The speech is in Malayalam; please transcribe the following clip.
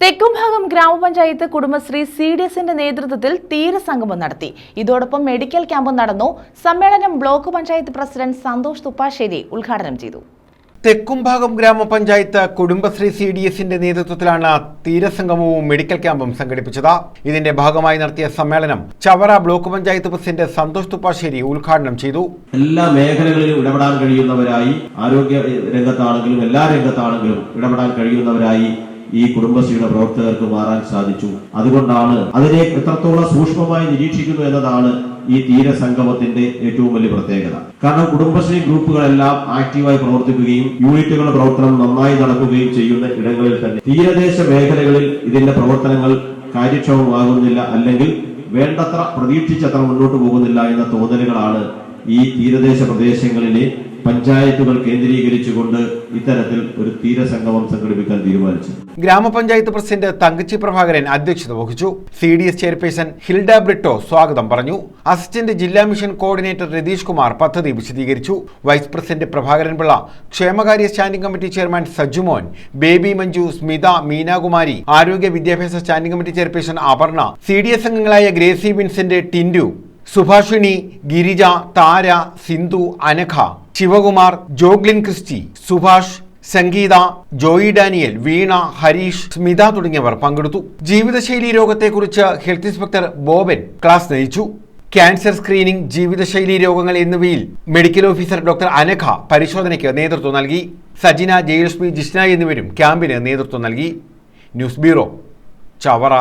തെക്കുംഭാഗം ഗ്രാമപഞ്ചായത്ത് കുടുംബശ്രീ സി ഡി എസിന്റെ നേതൃത്വത്തിൽ തീരസംഗമം നടത്തി. ഇതോടൊപ്പം മെഡിക്കൽ ക്യാമ്പും നടന്നു. സമ്മേളനം ബ്ലോക്ക് പഞ്ചായത്ത് പ്രസിഡന്റ് സന്തോഷ് തുപ്പാശ്ശേരി ഉദ്ഘാടനം ചെയ്തു. തെക്കുംഭാഗം ഗ്രാമപഞ്ചായത്ത് കുടുംബശ്രീ സി ഡി എസിന്റെ നേതൃത്വത്തിലാണ് തീരസംഗമവും മെഡിക്കൽ ക്യാമ്പും സംഘടിപ്പിച്ചത്. ഇതിന്റെ ഭാഗമായി നടത്തിയ സമ്മേളനം ചവറ ബ്ലോക്ക് പഞ്ചായത്ത് പ്രസിഡന്റ് സന്തോഷ് തുപ്പാശ്ശേരി ഉദ്ഘാടനം ചെയ്തു. എല്ലാ മേഖലകളിലും ഇടപെടാൻ കഴിയുന്നവരായി ആരോഗ്യ രംഗത്താണെങ്കിലും എല്ലാ രംഗത്താണെങ്കിലും ഇടപെടാൻ കഴിയുന്നവരായി ഈ കുടുംബശ്രീയുടെ പ്രവർത്തകർക്ക് മാറാൻ സാധിച്ചു. അതുകൊണ്ടാണ് അതിനെ എത്രത്തോളം സൂക്ഷ്മമായി നിരീക്ഷിക്കുന്നു എന്നതാണ് ഈ തീരസംഗമത്തിന്റെ ഏറ്റവും വലിയ പ്രത്യേകത. കാരണം കുടുംബശ്രീ ഗ്രൂപ്പുകളെല്ലാം ആക്റ്റീവായി പ്രവർത്തിക്കുകയും യൂണിറ്റുകളുടെ പ്രവർത്തനം നന്നായി നടക്കുകയും ചെയ്യുന്ന ഇടങ്ങളിൽ തന്നെ തീരദേശ മേഖലകളിൽ ഇതിന്റെ പ്രവർത്തനങ്ങൾ കാര്യക്ഷമമാകുന്നില്ല അല്ലെങ്കിൽ വേണ്ടത്ര പ്രതീക്ഷിച്ചത്ര മുന്നോട്ട് പോകുന്നില്ല എന്ന തോന്നലുകളാണ് ഈ തീരദേശ പ്രദേശങ്ങളിലെ പഞ്ചായത്തുകൾ കേന്ദ്രീകരിച്ചുകൊണ്ട് ഇത്തരത്തിൽ ഒരു തീരസംഗമം സംഘടിപ്പിക്കാൻ തീരുമാനിച്ചു. ഗ്രാമപഞ്ചായത്ത് പ്രസിഡന്റ് തങ്കച്ചി പ്രഭാകരൻ അധ്യക്ഷത വഹിച്ചു. C D S chairperson Hilda Britto സ്വാഗതം പറഞ്ഞു. അസിസ്റ്റന്റ് ജില്ലാ മിഷൻ കോർഡിനേറ്റർ രതീഷ് കുമാർ പദ്ധതി വിശദീകരിച്ചു. വൈസ് പ്രസിഡന്റ് പ്രഭാകരൻ പിള്ള ക്ഷേമകാര്യ standing committee chairman Sajumon Baby Manju Smitha Meenakumari ആരോഗ്യ വിദ്യാഭ്യാസ standing committee chairperson Aparna C D S അംഗങ്ങളായ Gracy Vincent Tindu Subhashini Girija Thara Sindhu Anagha Sivakumar Joglin Christy Subhash Sangeetha Joy Daniel Veena Harish Smitha തുടങ്ങിയവർ പങ്കെടുത്തു. ജീവിതശൈലി രോഗത്തെക്കുറിച്ച് ഹെൽത്ത് ഇൻസ്പെക്ടർ ബോബൻ ക്ലാസ് നയിച്ചു. ക്യാൻസർ സ്ക്രീനിംഗ് ജീവിതശൈലി രോഗങ്ങൾ എന്നിവയിൽ മെഡിക്കൽ ഓഫീസർ ഡോക്ടർ അനഘ പരിശോധനയ്ക്ക് നേതൃത്വം നൽകി. സജിന ജയലക്ഷ്മി ജിഷ്ന എന്നിവരും ക്യാമ്പിന് നേതൃത്വം നൽകി. News bureau Chavara.